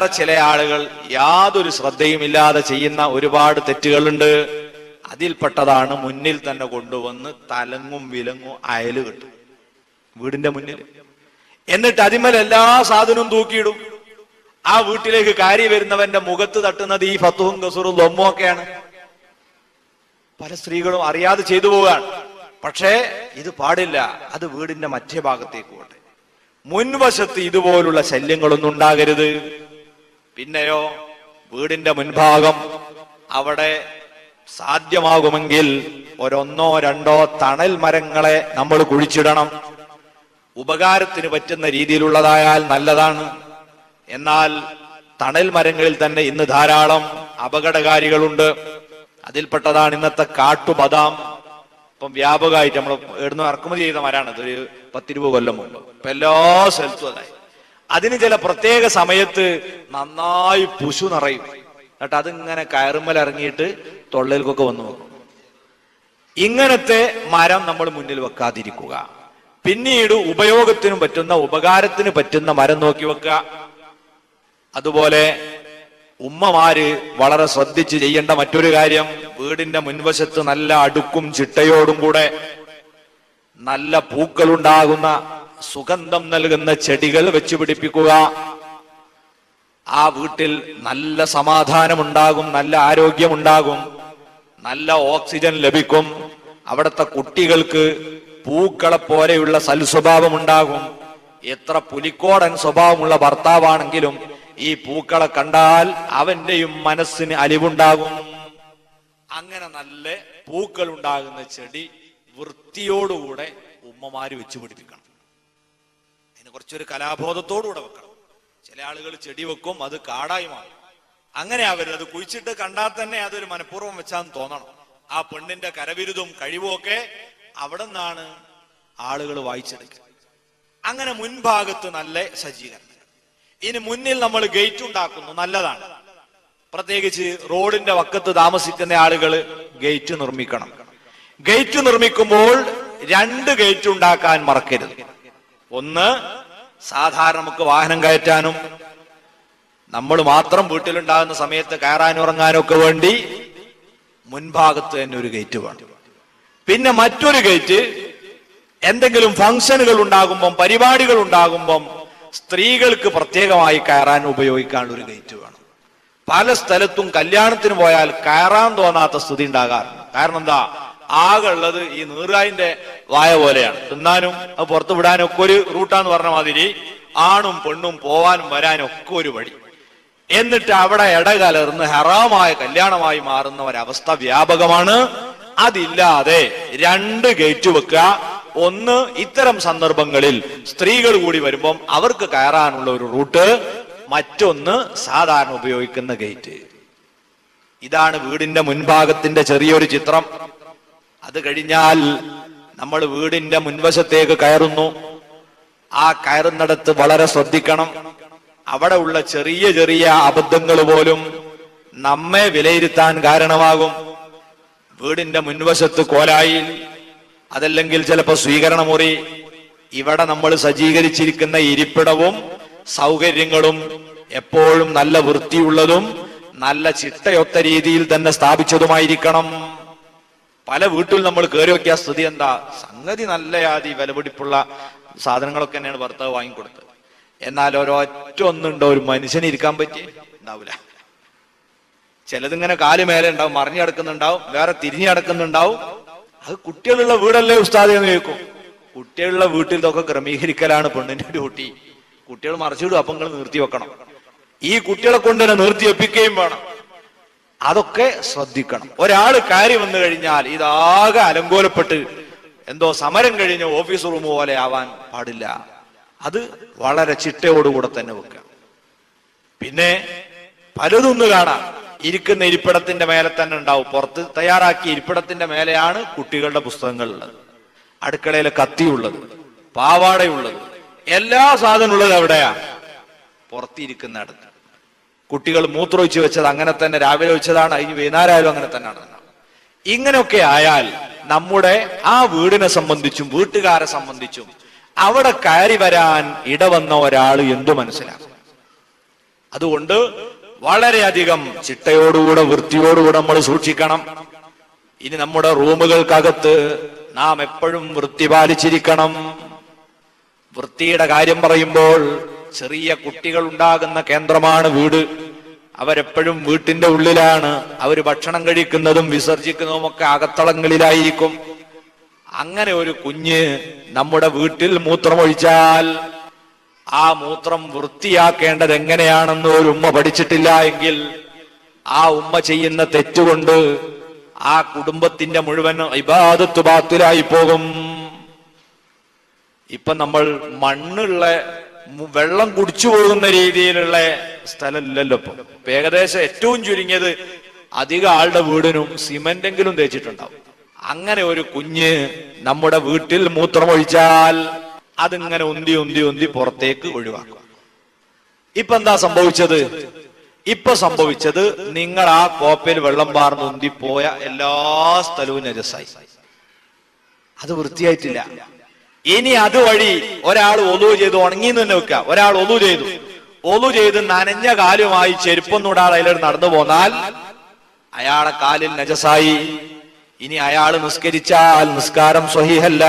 വേറെ ചില ആളുകൾ യാതൊരു ശ്രദ്ധയുമില്ലാതെ ചെയ്യുന്ന ഒരുപാട് തെറ്റുകളുണ്ട്. അതിൽപ്പെട്ടതാണ് മുന്നിൽ തന്നെ കൊണ്ടുവന്ന് തലങ്ങും വിലങ്ങും അയൽ കിട്ടും. വീടിന്റെ മുന്നിൽ. എന്നിട്ട് അതിന്മേൽ എല്ലാ സാധനവും തൂക്കിയിടും. ആ വീട്ടിലേക്ക് കാരി വരുന്നവന്റെ മുഖത്ത് തട്ടുന്നത് ഈ ഫത്തുവും കസൂറും ലൊമ്മും ഒക്കെയാണ്. പല സ്ത്രീകളും അറിയാതെ ചെയ്തു പോവുകയാണ്. പക്ഷേ ഇത് പാടില്ല. അത് വീടിന്റെ മറ്റേ ഭാഗത്തേക്ക് പോട്ടെ. മുൻവശത്ത് ഇതുപോലുള്ള ശല്യങ്ങളൊന്നും ഉണ്ടാകരുത്. പിന്നെയോ വീടിന്റെ മുൻഭാഗം അവിടെ സാധ്യമാകുമെങ്കിൽ ഒരൊന്നോ രണ്ടോ തണൽ മരങ്ങളെ നമ്മൾ കുഴിച്ചിടണം. ഉപകാരത്തിന് പറ്റുന്ന രീതിയിലുള്ളതായാൽ നല്ലതാണ്. എന്നാൽ തണൽ മരങ്ങളിൽ തന്നെ ഇന്ന് ധാരാളം അപകടകാരികളുണ്ട്. അതിൽപ്പെട്ടതാണ് ഇന്നത്തെ കാട്ടുബദാം. ഇപ്പം വ്യാപകമായിട്ട് നമ്മൾ എവിടുന്ന് ഇറക്കുമതി ചെയ്ത മരമാണ് ഇതൊരു പത്തിരുപത് കൊല്ലം മുമ്പ്. ഇപ്പൊ എല്ലാ സ്ഥലത്തും അതായി. അതിന് ചില പ്രത്യേക സമയത്ത് നന്നായി പുശു നിറയും. എന്നിട്ട് അതിങ്ങനെ കയറുമ്മൽ ഇറങ്ങിയിട്ട് വന്നു നോക്കും. ഇങ്ങനത്തെ മരം നമ്മൾ മുന്നിൽ വെക്കാതിരിക്കുക. പിന്നീട് ഉപയോഗത്തിനും പറ്റുന്ന ഉപകാരത്തിന് പറ്റുന്ന മരം നോക്കി വെക്കുക. അതുപോലെ ഉമ്മമാര് വളരെ ശ്രദ്ധിച്ച് ചെയ്യേണ്ട മറ്റൊരു കാര്യം വീടിന്റെ മുൻവശത്ത് നല്ല അടുക്കും ചിട്ടയോടും കൂടെ നല്ല പൂക്കളുണ്ടാകുന്ന സുഗന്ധം നൽകുന്ന ചെടികൾ വെച്ച് പിടിപ്പിക്കുക. ആ വീട്ടിൽ നല്ല സമാധാനമുണ്ടാകും നല്ല ആരോഗ്യമുണ്ടാകും നല്ല ഓക്സിജൻ ലഭിക്കും. അവിടുത്തെ കുട്ടികൾക്ക് പൂക്കളെ പോലെയുള്ള സൽസ്വഭാവം ഉണ്ടാകും എത്ര പുലിക്കോടൻ സ്വഭാവമുള്ള ഭർത്താവാണെങ്കിലും ഈ പൂക്കളെ കണ്ടാൽ അവന്റെയും മനസ്സിന് അലിവുണ്ടാകും. അങ്ങനെ നല്ല പൂക്കൾ ഉണ്ടാകുന്ന ചെടി വൃത്തിയോടുകൂടെ ഉമ്മമാര് വെച്ചു പിടിപ്പിക്കണം. കുറച്ചൊരു കലാബോധത്തോടുകൂടെ വെക്കണം. ചില ആളുകൾ ചെടി വെക്കും അത് കാടായി മാറും. അങ്ങനെ അവർ അത് കുഴിച്ചിട്ട് കണ്ടാൽ തന്നെ അതൊരു മനഃപൂർവം വെച്ചാന്ന് തോന്നണം. ആ പെണ്ണിന്റെ കരവിരുതും കഴിവും ഒക്കെ അവിടെ നിന്നാണ് ആളുകൾ വായിച്ചെടുക്കുക. അങ്ങനെ മുൻഭാഗത്ത് നല്ല സജ്ജീകരണം. ഇനി മുന്നിൽ നമ്മൾ ഗേറ്റ് ഉണ്ടാക്കുന്നു നല്ലതാണ്. പ്രത്യേകിച്ച് റോഡിന്റെ വക്കത്ത് താമസിക്കുന്ന ആളുകൾ ഗേറ്റ് നിർമ്മിക്കണം. ഗേറ്റ് നിർമ്മിക്കുമ്പോൾ രണ്ട് ഗേറ്റ് ഉണ്ടാക്കാൻ മറക്കരുത്. ഒന്ന് സാധാരണ നമുക്ക് വാഹനം കയറ്റാനും. നമ്മൾ മാത്രം വീട്ടിലുണ്ടാകുന്ന സമയത്ത് കയറാനും ഇറങ്ങാനും ഒക്കെ വേണ്ടി മുൻഭാഗത്ത് തന്നെ ഒരു ഗേറ്റ് വേണം. പിന്നെ മറ്റൊരു ഗേറ്റ് എന്തെങ്കിലും ഫംഗ്ഷനുകൾ ഉണ്ടാകുമ്പം പരിപാടികൾ ഉണ്ടാകുമ്പം സ്ത്രീകൾക്ക് പ്രത്യേകമായി കയറാൻ ഉപയോഗിക്കാനുള്ള ഒരു ഗേറ്റ് വേണം. പല സ്ഥലത്തും കല്യാണത്തിന് പോയാൽ കയറാൻ തോന്നാത്ത സ്ഥിതി ഉണ്ടാകാറുണ്ട്. കാരണം എന്താ? ആകെ ഉള്ളത് ഈ നീറായിന്റെ വായ പോലെയാണ്. തിന്നാനും അത് പുറത്തു വിടാനും ഒക്കെ ഒരു റൂട്ടാന്ന് പറഞ്ഞ മാതിരി ആണും പെണ്ണും പോവാനും വരാനും ഒക്കെ ഒരു വഴി. എന്നിട്ട് അവിടെ ഇടകലർന്ന് ഹറാമായ കല്യാണമായി മാറുന്ന ഒരവസ്ഥ വ്യാപകമാണ്. അതില്ലാതെ രണ്ട് ഗേറ്റ് വെക്കുക. ഒന്ന് ഇത്തരം സന്ദർഭങ്ങളിൽ സ്ത്രീകൾ കൂടി വരുമ്പം അവർക്ക് കയറാനുള്ള ഒരു റൂട്ട്. മറ്റൊന്ന് സാധാരണ ഉപയോഗിക്കുന്ന ഗേറ്റ് ഇതാണ് വീടിന്റെ മുൻഭാഗത്തിന്റെ ചെറിയൊരു ചിത്രം. അത് കഴിഞ്ഞാൽ നമ്മൾ വീടിന്റെ മുൻവശത്തേക്ക് കയറുന്നു. ആ കയറുന്നിടത്ത് വളരെ ശ്രദ്ധിക്കണം. അവിടെ ഉള്ള ചെറിയ ചെറിയ അബദ്ധങ്ങൾ പോലും നമ്മെ വിലയിരുത്താൻ കാരണമാകും. വീടിന്റെ മുൻവശത്ത് കോലായി അതല്ലെങ്കിൽ ചിലപ്പോ സ്വീകരണമുറി ഇവിടെ നമ്മൾ സജ്ജീകരിച്ചിരിക്കുന്ന ഇരിപ്പിടവും സൗകര്യങ്ങളും എപ്പോഴും നല്ല വൃത്തിയുള്ളതും നല്ല ചിട്ടയൊത്ത രീതിയിൽ തന്നെ സ്ഥാപിച്ചതുമായിരിക്കണം. പല വീട്ടിൽ നമ്മൾ കയറി വെക്കിയ സ്ഥിതി എന്താ? സംഗതി നല്ല യാതി വിലപിടിപ്പുള്ള സാധനങ്ങളൊക്കെ തന്നെയാണ് ഭർത്താവ് വാങ്ങിക്കൊടുത്തത്. എന്നാൽ ഒരൊറ്റ ഒന്നുണ്ടോ? ഒരു മനുഷ്യന് ഇരിക്കാൻ പറ്റി ഉണ്ടാവില്ല. ചിലതിങ്ങനെ കാൽ മേലെ ഉണ്ടാവും മറിഞ്ഞു കിടക്കുന്നുണ്ടാവും വേറെ തിരിഞ്ഞു കിടക്കുന്നുണ്ടാവും അത് കുട്ടികളുള്ള വീടല്ലേ ഉസ്താദ് എന്ന് ചോദിക്കും കുട്ടികളുള്ള വീട്ടിൽ ഇതൊക്കെ ക്രമീകരിക്കലാണ് പെണ്ണിന്റെ ഡ്യൂട്ടി കുട്ടികൾ മറിച്ചിടും അപ്പം നിങ്ങൾ നിർത്തി വെക്കണം. ഈ കുട്ടികളെ കൊണ്ട് തന്നെ നിർത്തി വെപ്പിക്കുകയും വേണം. അതൊക്കെ ശ്രദ്ധിക്കണം. ഒരാൾ കയറി വന്നു കഴിഞ്ഞാൽ ഇതാകെ അലങ്കോലപ്പെട്ട് എന്തോ സമരം കഴിഞ്ഞ ഓഫീസ് റൂം പോലെ ആവാൻ പാടില്ല. അത് വളരെ ചിട്ടയോടുകൂടെ തന്നെ വെക്കുക. പിന്നെ പലതൊന്ന് കാണാം. ഇരിക്കുന്ന ഇരിപ്പിടത്തിന്റെ മേലെ തന്നെ ഉണ്ടാവും. പുറത്ത് തയ്യാറാക്കിയ ഇരിപ്പിടത്തിന്റെ മേലെയാണ് കുട്ടികളുടെ പുസ്തകങ്ങൾ ഉള്ളത്. അടുക്കളയിലെ കത്തിയുള്ളത് പാവാടയുള്ളത്. എല്ലാ സാധനമുള്ളത് എവിടെയാ? പുറത്തിരിക്കുന്നിടത്ത്. കുട്ടികൾ മൂത്രമൊഴിച്ച് വെച്ചത് അങ്ങനെ തന്നെ രാവിലെ ഒഴിച്ചതാണ് ഇനി വൈകുന്നേരമായാലും അങ്ങനെ തന്നെയാണ്. ഇങ്ങനെയൊക്കെ ആയാൽ നമ്മുടെ ആ വീടിനെ സംബന്ധിച്ചും വീട്ടുകാരെ സംബന്ധിച്ചും അവിടെ കയറി വരാൻ ഇടവന്ന ഒരാൾ എന്തു മനസ്സിലാക്കും? അതുകൊണ്ട് വളരെയധികം ചിട്ടയോടുകൂടെ വൃത്തിയോടുകൂടെ നമ്മൾ സൂക്ഷിക്കണം. ഇനി നമ്മുടെ റൂമുകൾക്കകത്ത് നാം എപ്പോഴും വൃത്തി പാലിച്ചിരിക്കണം. വൃത്തിയുടെ കാര്യം പറയുമ്പോൾ ചെറിയ കുട്ടികൾ ഉണ്ടാകുന്ന കേന്ദ്രമാണ് വീട്. അവരെപ്പോഴും വീട്ടിന്റെ ഉള്ളിലാണ്. അവർ ഭക്ഷണം കഴിക്കുന്നതും വിസർജിക്കുന്നതും ഒക്കെ അകത്തളങ്ങളിലായിരിക്കും. അങ്ങനെ ഒരു കുഞ്ഞ് നമ്മുടെ വീട്ടിൽ മൂത്രമൊഴിച്ചാൽ ആ മൂത്രം വൃത്തിയാക്കേണ്ടത് എങ്ങനെയാണെന്ന് ഒരു ഉമ്മ പഠിച്ചിട്ടില്ല എങ്കിൽ ആ ഉമ്മ ചെയ്യുന്ന തെറ്റുകൊണ്ട് ആ കുടുംബത്തിന്റെ മുഴുവൻ ഇബാദത്ത് ബാത്തിലായി പോകും. ഇപ്പൊ നമ്മൾ മണ്ണുള്ള വെള്ളം കുടിച്ചു പോകുന്ന രീതിയിലുള്ള സ്ഥലമില്ലല്ലോ ഇപ്പൊ. ഏകദേശം ഏറ്റവും ചുരുങ്ങിയത് അധിക ആളുടെ വീടിനും സിമെന്റെങ്കിലും തേച്ചിട്ടുണ്ടാവും. അങ്ങനെ ഒരു കുഞ്ഞ് നമ്മുടെ വീട്ടിൽ മൂത്രമൊഴിച്ചാൽ അതിങ്ങനെ ഉന്തി ഉന്തി ഉന്തി പുറത്തേക്ക് ഒഴിവാക്കും. ഇപ്പൊ എന്താ സംഭവിച്ചത്? ഇപ്പൊ സംഭവിച്ചത് നിങ്ങൾ ആ കോപ്പയിൽ വെള്ളം പാർന്ന് ഉന്തിപ്പോയ എല്ലാ സ്ഥലവും നജസായി അത് വൃത്തിയായിട്ടില്ല. ഇനി അതുവഴി ഒരാൾ ഒതു ചെയ്തു ഉണങ്ങി തന്നെ വെക്കുക ഒരാൾ ഒതു ചെയ്തു. ഒതു ചെയ്ത് നനഞ്ഞ കാലുമായി ചെരുപ്പൊന്നൂടാതെ അതിലൂടെ നടന്നു പോന്നാൽ അയാളെ കാലിൽ നജസായി. ഇനി അയാൾ നിസ്കരിച്ചാൽ നിസ്കാരം സ്വഹിഹല്ല.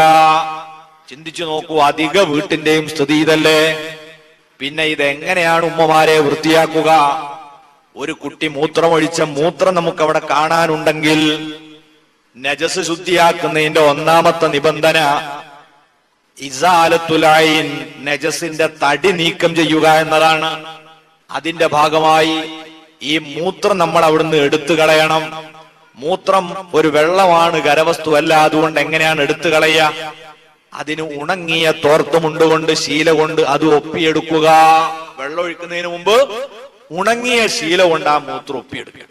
ചിന്തിച്ചു നോക്കൂ അധിക വീട്ടിന്റെയും സ്ഥിതി ഇതല്ലേ? പിന്നെ ഇതെങ്ങനെയാണ് ഉമ്മമാരെ വൃത്തിയാക്കുക? ഒരു കുട്ടി മൂത്രമൊഴിച്ച മൂത്രം നമുക്ക് അവിടെ കാണാനുണ്ടെങ്കിൽ നജസ് ശുദ്ധിയാക്കുന്നതിന്റെ ഒന്നാമത്തെ നിബന്ധന ഇസാലത്തുലായിൻ നജസിന്റെ തടി നീക്കം ചെയ്യുക എന്നതാണ്. അതിന്റെ ഭാഗമായി ഈ മൂത്രം നമ്മൾ അവിടുന്ന് എടുത്തു കളയണം. മൂത്രം ഒരു വെള്ളമാണ് കരവസ്തു അല്ല. അതുകൊണ്ട് എങ്ങനെയാണ് എടുത്തു കളയുക? അതിന് ഉണങ്ങിയ തോർത്തുമുണ്ട് കൊണ്ട് ശീല കൊണ്ട് അത് ഒപ്പിയെടുക്കുക. വെള്ളം ഒഴിക്കുന്നതിന് മുമ്പ് ഉണങ്ങിയ ശീല കൊണ്ട് ആ മൂത്രം ഒപ്പിയെടുക്കുക.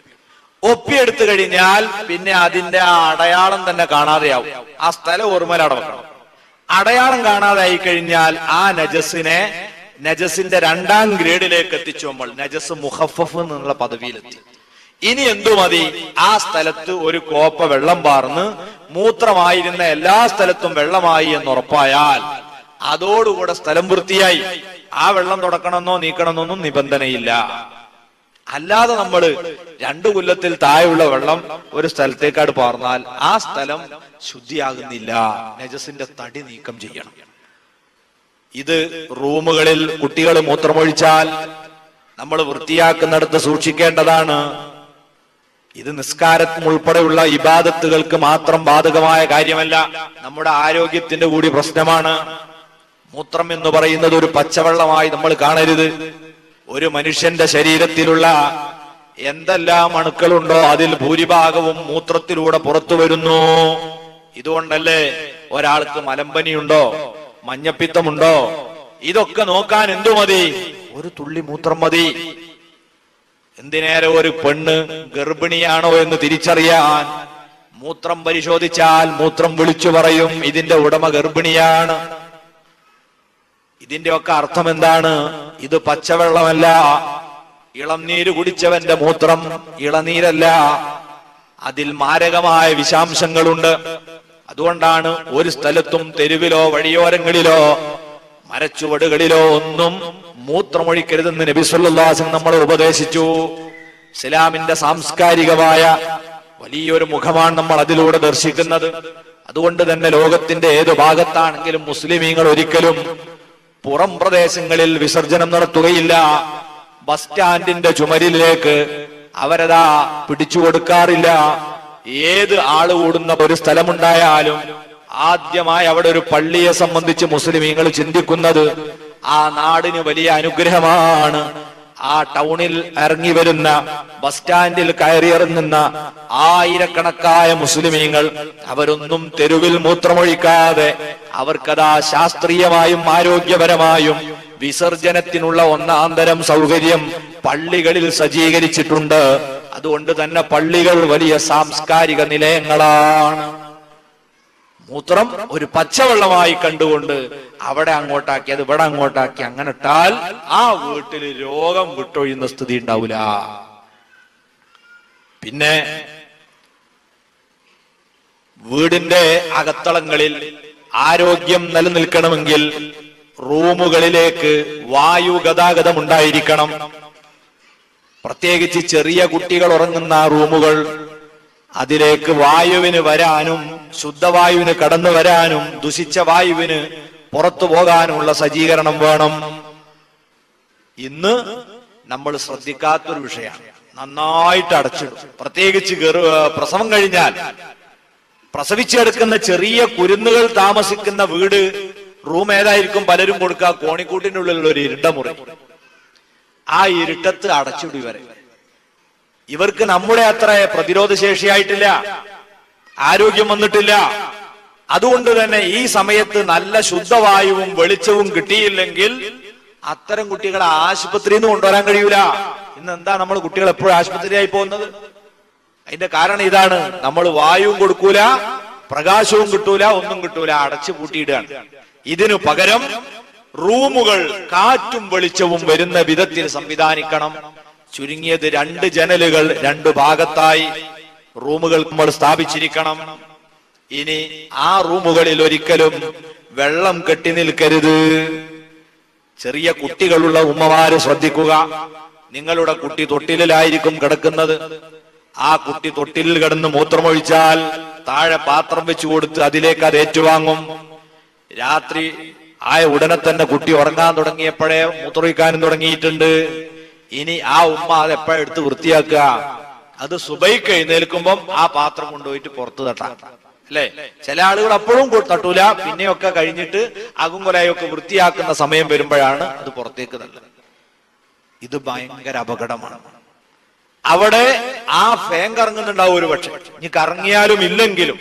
ഒപ്പിയെടുത്തു കഴിഞ്ഞാൽ പിന്നെ അതിന്റെ ആ അടയാളം തന്നെ കാണാതെയാവും. ആ സ്ഥലം ഓർമ്മയിലവിടെ വെക്കണം അടയാളം കാണാതായി കഴിഞ്ഞാൽ ആ നജസിനെ നജസിന്റെ രണ്ടാം ഗ്രേഡിലേക്ക് എത്തിച്ചു നമ്മൾ. നജസ് മുഹഫഫ് എന്നുള്ള പദവിയിലെത്തി. ഇനി എന്തു മതി? ആ സ്ഥലത്ത് ഒരു കോപ്പ വെള്ളം പാർന്ന് മൂത്രമായിരുന്ന എല്ലാ സ്ഥലത്തും വെള്ളമായി എന്ന് ഉറപ്പായാൽ അതോടുകൂടെ സ്ഥലം വൃത്തിയായി. ആ വെള്ളം തുടക്കണമെന്നോ നീക്കണമെന്നൊന്നും നിബന്ധനയില്ല. അല്ലാതെ നമ്മൾ രണ്ടു കൊല്ലത്തിൽ താഴെയുള്ള വെള്ളം ഒരു സ്ഥലത്തേക്കാട് പാർന്നാൽ ആ സ്ഥലം ശുദ്ധിയാകുന്നില്ല. നജസിന്റെ തടി നീക്കം ചെയ്യണം. ഇത് റൂമുകളിൽ കുട്ടികൾ മൂത്രമൊഴിച്ചാൽ നമ്മൾ വൃത്തിയാക്കുന്നിടത്ത് സൂക്ഷിക്കേണ്ടതാണ്. ഇത് നിസ്കാരത്തിന് ഉൾപ്പെടെയുള്ള ഇബാദത്തുകൾക്ക് മാത്രം ബാധകമായ കാര്യമല്ല. നമ്മുടെ ആരോഗ്യത്തിന്റെ കൂടി പ്രശ്നമാണ്. മൂത്രം എന്ന് പറയുന്നത് ഒരു പച്ചവെള്ളമായി നമ്മൾ കാണരുത്. ഒരു മനുഷ്യന്റെ ശരീരത്തിലുള്ള എന്തെല്ലാം അണുക്കളുണ്ടോ അതിൽ ഭൂരിഭാഗവും മൂത്രത്തിലൂടെ പുറത്തു വരുന്നു. ഇതുകൊണ്ടല്ലേ ഒരാൾക്ക് മലമ്പനിയുണ്ടോ? മഞ്ഞപ്പിത്തമുണ്ടോ? ഇതൊക്കെ നോക്കാൻ എന്തു മതി? ഒരു തുള്ളി മൂത്രം മതി. എന്തിനേറെ ഒരു പെണ്ണ് ഗർഭിണിയാണോ എന്ന് തിരിച്ചറിയാൻ മൂത്രം പരിശോധിച്ചാൽ മൂത്രം വിളിച്ചു പറയും ഇതിന്റെ ഉടമ ഗർഭിണിയാണ്. ഇതിന്റെ ഒക്കെ അർത്ഥം എന്താണ്? ഇത് പച്ചവെള്ളമല്ല. ഇളംനീര് കുടിച്ചവന്റെ മൂത്രം ഇളനീരല്ല. അതിൽ മാരകമായ വിഷാംശങ്ങളുണ്ട്. അതുകൊണ്ടാണ് ഒരു സ്ഥലത്തും തെരുവിലോ വഴിയോരങ്ങളിലോ മരച്ചുവടുകളിലോ ഒന്നും മൂത്രമൊഴിക്കരുതെന്ന് നബി സല്ലല്ലാഹു നമ്മൾ ഉപദേശിച്ചു. ഇസ്ലാമിന്റെ സാംസ്കാരികമായ വലിയൊരു മുഖമാണ് നമ്മൾ അതിലൂടെ ദർശിക്കുന്നത്. അതുകൊണ്ട് തന്നെ ലോകത്തിന്റെ ഏത് ഭാഗത്താണെങ്കിലും മുസ്ലിമീങ്ങൾ ഒരിക്കലും പുറം പ്രദേശങ്ങളിൽ വിസർജനം നടത്തുകയില്ല. ബസ് സ്റ്റാൻഡിന്റെ ചുമരിലേക്ക് അവരതാ പിടിച്ചു കൊടുക്കാറില്ല. ഏത് ആൾ കൂടുന്ന ഒരു സ്ഥലമുണ്ടായാലും ആദ്യമായി അവിടെ ഒരു പള്ളിയെ സംബന്ധിച്ച് മുസ്ലിമീങ്ങൾ ചിന്തിക്കുന്നത് ആ നാടിന് വലിയ അനുഗ്രഹമാണ്. ആ ടൗണിൽ ഇറങ്ങി വരുന്ന ബസ് സ്റ്റാൻഡിൽ കയറിയിറങ്ങുന്ന ആയിരക്കണക്കായ മുസ്ലിമീങ്ങൾ അവരൊന്നും തെരുവിൽ മൂത്രമൊഴിക്കാതെ അവർക്കതാ ശാസ്ത്രീയമായും ആരോഗ്യപരമായും വിസർജനത്തിനുള്ള ഒന്നാന്തരം സൗകര്യം പള്ളികളിൽ സജ്ജീകരിച്ചിട്ടുണ്ട്. അതുകൊണ്ട് തന്നെ പള്ളികൾ വലിയ സാംസ്കാരിക നിലയങ്ങളാണ്. മൂത്രം ഒരു പച്ചവെള്ളമായി കണ്ടുകൊണ്ട് അവിടെ അങ്ങോട്ടാക്കി അത് ഇവിടെ അങ്ങോട്ടാക്കി അങ്ങനെ ഇട്ടാൽ ആ വീട്ടിൽ രോഗം വിട്ടൊഴിയുന്ന സ്ഥിതി ഉണ്ടാവില്ല. പിന്നെ വീടിന്റെ അകത്തളങ്ങളിൽ ആരോഗ്യം നിലനിൽക്കണമെങ്കിൽ റൂമുകളിലേക്ക് വായു ഗതാഗതം ഉണ്ടായിരിക്കണം. പ്രത്യേകിച്ച് ചെറിയ കുട്ടികൾ ഉറങ്ങുന്ന റൂമുകൾ അതിലേക്ക് വായുവിന് വരാനും ശുദ്ധവായുവിന് കടന്നു വരാനും ദുഷിച്ച വായുവിന് പുറത്തു പോകാനുമുള്ള സജ്ജീകരണം വേണം. ഇന്ന് നമ്മൾ ശ്രദ്ധിക്കാത്തൊരു വിഷയമാണ് നന്നായിട്ട് അടച്ചിടും. പ്രത്യേകിച്ച് പ്രസവം കഴിഞ്ഞാൽ പ്രസവിച്ചെടുക്കുന്ന ചെറിയ കുരുന്നുകൾ താമസിക്കുന്ന വീട് റൂം ഏതായിരിക്കും പലരും കൊടുക്കുക കോണിക്കൂട്ടിനുള്ളിലുള്ള ഒരു ഇരുണ്ട മുറി ആ ഇരുട്ടത്ത് അടച്ചിടി ഇവരെ. ഇവർക്ക് നമ്മുടെ അത്ര പ്രതിരോധ ശേഷിയായിട്ടില്ല ആരോഗ്യം വന്നിട്ടില്ല. അതുകൊണ്ട് തന്നെ ഈ സമയത്ത് നല്ല ശുദ്ധവായുവും വെളിച്ചവും കിട്ടിയില്ലെങ്കിൽ അത്തരം കുട്ടികളെ ആശുപത്രിയിൽ നിന്ന് കൊണ്ടുവരാൻ കഴിയൂല. ഇന്ന് എന്താ നമ്മൾ കുട്ടികൾ എപ്പോഴും ആശുപത്രിയായി പോകുന്നത്? അതിന്റെ കാരണം ഇതാണ്. നമ്മൾ വായുവും കൊടുക്കൂല പ്രകാശവും കിട്ടൂല ഒന്നും കിട്ടൂല അടച്ചു പൂട്ടിയിടുകയാണ്. ഇതിനു പകരം റൂമുകൾ കാറ്റും വെളിച്ചവും വരുന്ന വിധത്തിൽ സംവിധാനിക്കണം. ചുരുങ്ങിയത് രണ്ട് ജനലുകൾ രണ്ട് ഭാഗത്തായി റൂമുകൾ നമ്മൾ സ്ഥാപിച്ചിരിക്കണം. ഇനി ആ റൂമുകളിൽ ഒരിക്കലും വെള്ളം കെട്ടി നിൽക്കരുത്. ചെറിയ കുട്ടികളുള്ള ഉമ്മമാര് ശ്രദ്ധിക്കുക. നിങ്ങളുടെ കുട്ടി തൊട്ടിലായിരിക്കും കിടക്കുന്നത്. ആ കുട്ടി തൊട്ടിലിൽ കിടന്ന് മൂത്രമൊഴിച്ചാൽ താഴെ പാത്രം വെച്ചു കൊടുത്ത് അതിലേക്ക് അത് ഏറ്റുവാങ്ങും. രാത്രി ആയ ഉടനെ തന്നെ കുട്ടി ഉറങ്ങാൻ തുടങ്ങിയപ്പോഴേ മൂത്രമൊഴിക്കാനും തുടങ്ങിയിട്ടുണ്ട്. ഇനി ആ ഉമ്മ അത് എപ്പോഴും എടുത്ത് വൃത്തിയാക്കുക? അത് സുബൈക്ക് എഴുന്നേൽക്കുമ്പം ആ പാത്രം കൊണ്ടുപോയിട്ട് പുറത്ത് തട്ടാം. അല്ലെ? ചില ആളുകൾ അപ്പോഴും തട്ടൂല. പിന്നെയൊക്കെ കഴിഞ്ഞിട്ട് അകും കൊലയൊക്കെ വൃത്തിയാക്കുന്ന സമയം വരുമ്പോഴാണ് അത് പുറത്തേക്ക് തള്ളത് ഇത് ഭയങ്കര അപകടമാണ്. അവിടെ ആ ഫേൻ കറങ്ങുന്നുണ്ടാവും ഒരു പക്ഷെ ഇനി കറങ്ങിയാലും ഇല്ലെങ്കിലും.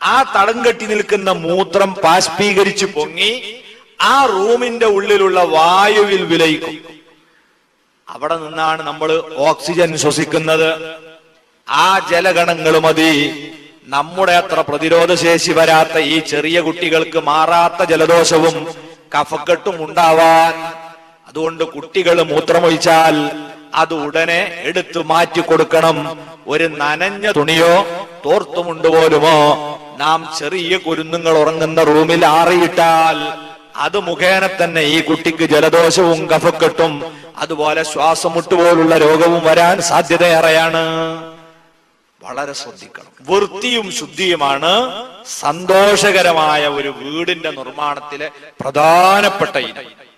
ആ തടം കെട്ടി നിൽക്കുന്ന മൂത്രം പാഷ്പീകരിച്ച് പൊങ്ങി ആ റൂമിന്റെ ഉള്ളിലുള്ള വായുവിൽ വിലയിക്കും. അവിടെ നിന്നാണ് നമ്മൾ ഓക്സിജൻ ശ്വസിക്കുന്നത്. ആ ജലഗണങ്ങൾ മതി. നമ്മുടെ അത്ര പ്രതിരോധ ശേഷി വരാത്ത ഈ ചെറിയ കുട്ടികൾക്ക് മാറാത്ത ജലദോഷവും കഫക്കെട്ടും ഉണ്ടാവാൻ. അതുകൊണ്ട് കുട്ടികൾ മൂത്രമൊഴിച്ചാൽ അത് ഉടനെ എടുത്തു മാറ്റി കൊടുക്കണം. ഒരു നനഞ്ഞ തുണിയോ തോർത്തുമുണ്ട് പോലുമോ? നാം ചെറിയ കുരുന്നുങ്ങൾ ഉറങ്ങുന്ന റൂമിൽ ആറിയിട്ടാൽ അത് മുഖേന തന്നെ ഈ കുട്ടിക്ക് ജലദോഷവും കഫക്കെട്ടും അതുപോലെ ശ്വാസമുട്ട് പോലുള്ള രോഗവും വരാൻ സാധ്യതയേറെയാണ്. വളരെ ശ്രദ്ധിക്കണം. വൃത്തിയും ശുദ്ധിയുമാണ് സന്തോഷകരമായ ഒരു വീടിന്റെ നിർമ്മാണത്തിലെ പ്രധാനപ്പെട്ട ഇനം.